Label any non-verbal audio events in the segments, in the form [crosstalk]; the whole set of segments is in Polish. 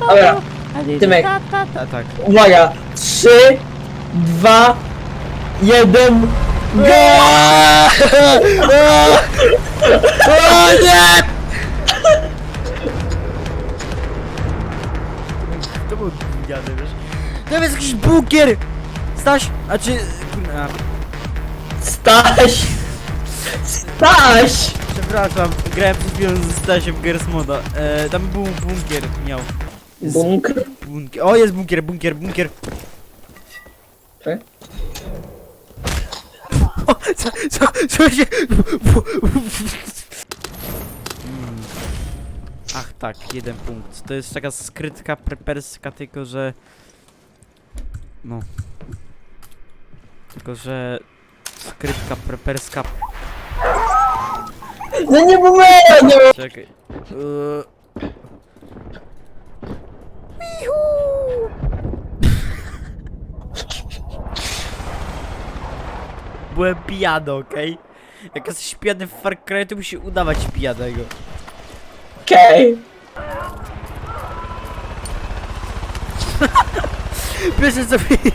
Dobra, Tymek. A tak. Uwaga! Trzy, dwa, jeden, go! O nie! To był gniady, wiesz? To jest jakiś bunkier! Staś, a czy... A, Staś! Staś! przepraszam, grałem przed chwilą z Stasiem w Gears Moda. E, tam był bunkier, miał. Jest Bunker. bunkier. O, jest bunkier, bunkier, bunkier. Czekaj. O, co, co, co się... Ach tak, jeden punkt. To jest taka skrytka preperska, tylko że... No. Tylko że... Skrytka preperska... No nie ma- Czekaj. Eee. Byłem pijany, okej? Jak jesteś pijany w Far Cry, to musi udawać pijanego. Okej. [laughs] Co mi...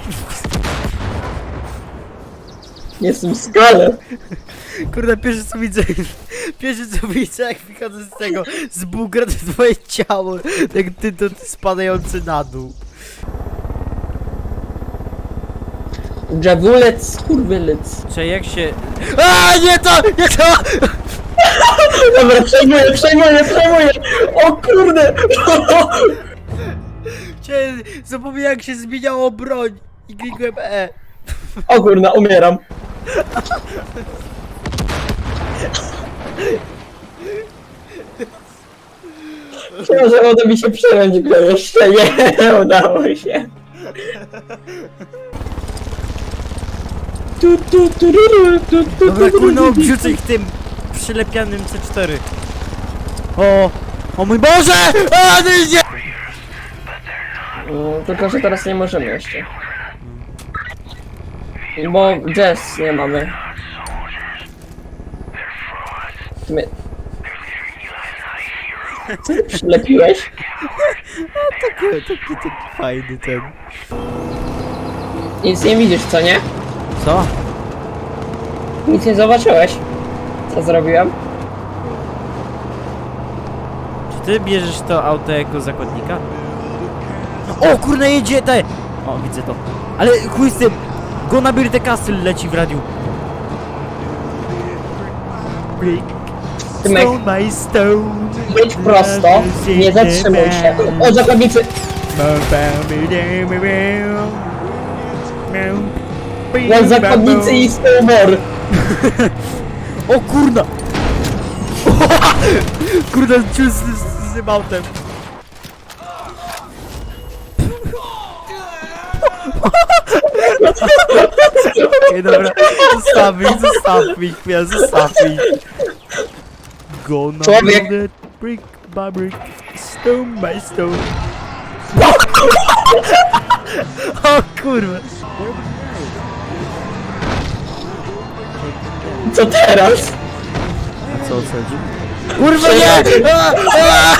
Jestem skalem. Kurde, pierwsze co widzę... Pierwsze co widzę, jak wychodzę z tego... Z bunkra to twoje ciało. Jak ty to ty spadający na dół. Dżawulec, skurwylec. Czy jak się... A nie to! Nie to! Dobra, przejmuję, przejmuję, przejmuję! O kurde! Zapomniałem jak się zmieniało broń i klikłem E. O kurna, umieram. Myślałem, że uda mi się przejąć go jeszcze nie udało się. Tu, tu, tu, ru, ru, tu, tu, Dobra, tu, kurno, ru, obrzucę ich tym przylepianym C4. O! O mój Boże! A! No, tylko, że teraz nie możemy jeszcze. Bo jazz nie mamy. My... [laughs] Przylepiłeś? Taki, taki, taki fajny ten. Nic nie widzisz, co nie? Co? Nic nie zobaczyłeś. Co zrobiłem? Czy ty bierzesz to auto jako zakładnika? O, kurna, jedzie te! O, widzę to. Ale chuj z tym! Go na Birte Castle leci w radiu. Brick, Tymek. stone by stone. Być prosto, nie zatrzymuj się. O, zakładnicy! Na zakładnicy i snowboard. [laughs] O kurna! [laughs] Kurna, ciul z, z, z autem. [laughs] Okej, dobra, zostaw ich, zostaw ich, chwilę, zostaw ich. Go na Człowiek. brick by brick, stone by stone. [laughs] O kurwa. Co teraz? A co chodzi? Kurwa nie! A, a!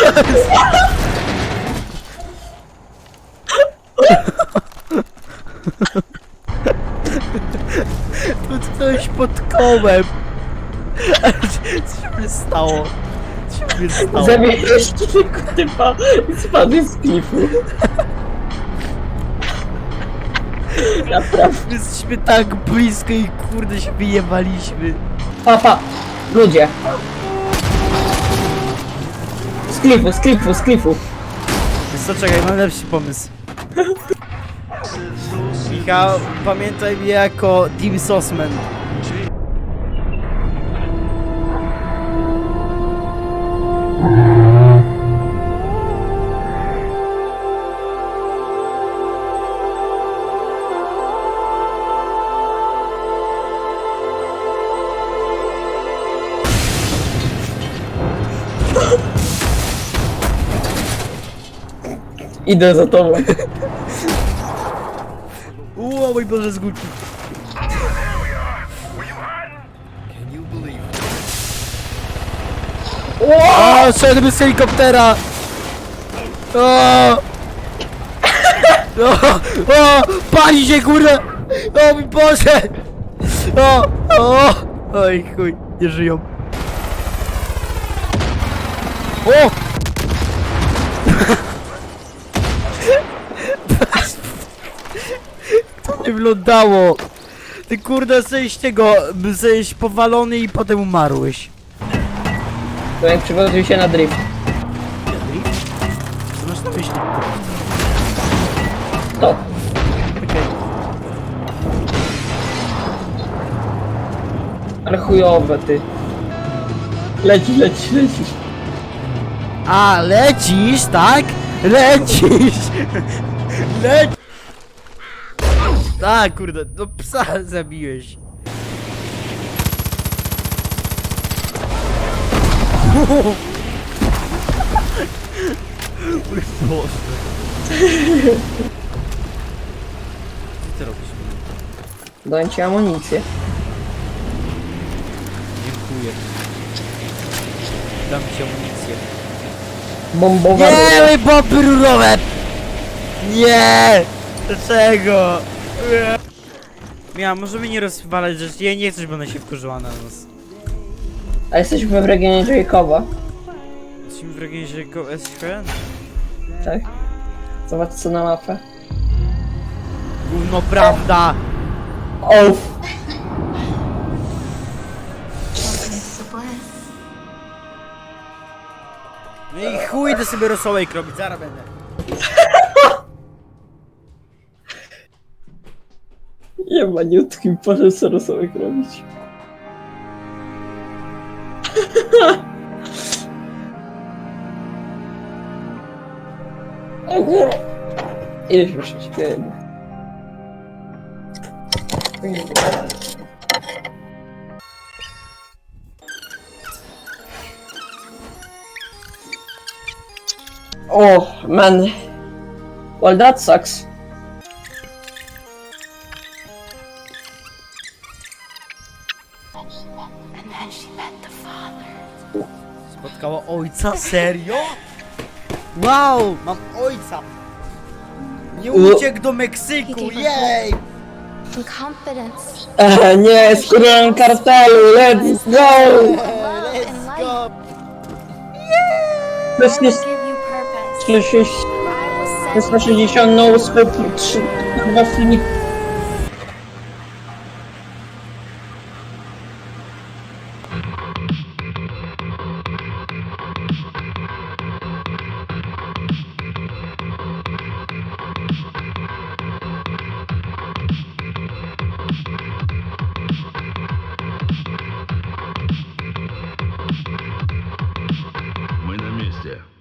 Pod kołem. Co się stało? Co się stało? Zabiłeś tylko typa i spadł z klifu. Naprawdę. Jesteśmy tak blisko i kurde się wyjebaliśmy. Pa, pa. Ludzie. Z klifu, z klifu, z klifu. Więc co, czekaj, mam lepszy pomysł. Michał, pamiętaj mnie jako Dim Sosman. Thank Idę za tobą. [laughs] Uuu, mój Boże, z górki. O, szedłby z helikoptera! O! O! O! Pali się, kurde! O mój Boże! O! O! Oj, chuj, nie żyją. O! To [laughs] nie wyglądało! Ty kurde, jesteś tego, jesteś powalony i potem umarłeś. To jak przygotuj się na drift. Co masz na myśli? To. Ale chujowe ty. Lecisz, lecisz, lecisz. A, lecisz, tak? Lecisz! [laughs] Leć! Tak, kurde, no psa zabiłeś. Mój Boże. Co ty robisz? Dałem ci amunicję. Dziękuję. Dam ci amunicję. Bombowa. Nie, moje bomby rurowe! Nie! Dlaczego? Mia, możemy nie rozwalać rzeczy. Ja nie chcę, żeby ona się wkurzyła na nas. A jesteśmy w regionie Jacoba. Jesteśmy w regionie SKN? Tak? Zobacz co na mapę. Gówno prawda! Ouf. No i chuj, to sobie rosołek robić, zaraz będę. Jebaniutki poszedł co rosołek robić. Już [laughs] śpiewamy. Oh man. Well that sucks. Spotkała ojca? Serio? Wow, mam ojca! Nie uciekł do Meksyku, jej! And confidence. E, nie, królem kartelu, let's go! Love and light. To jest I will give you purpose. 60, I will jest na 60 no scope, 3, 2 filmik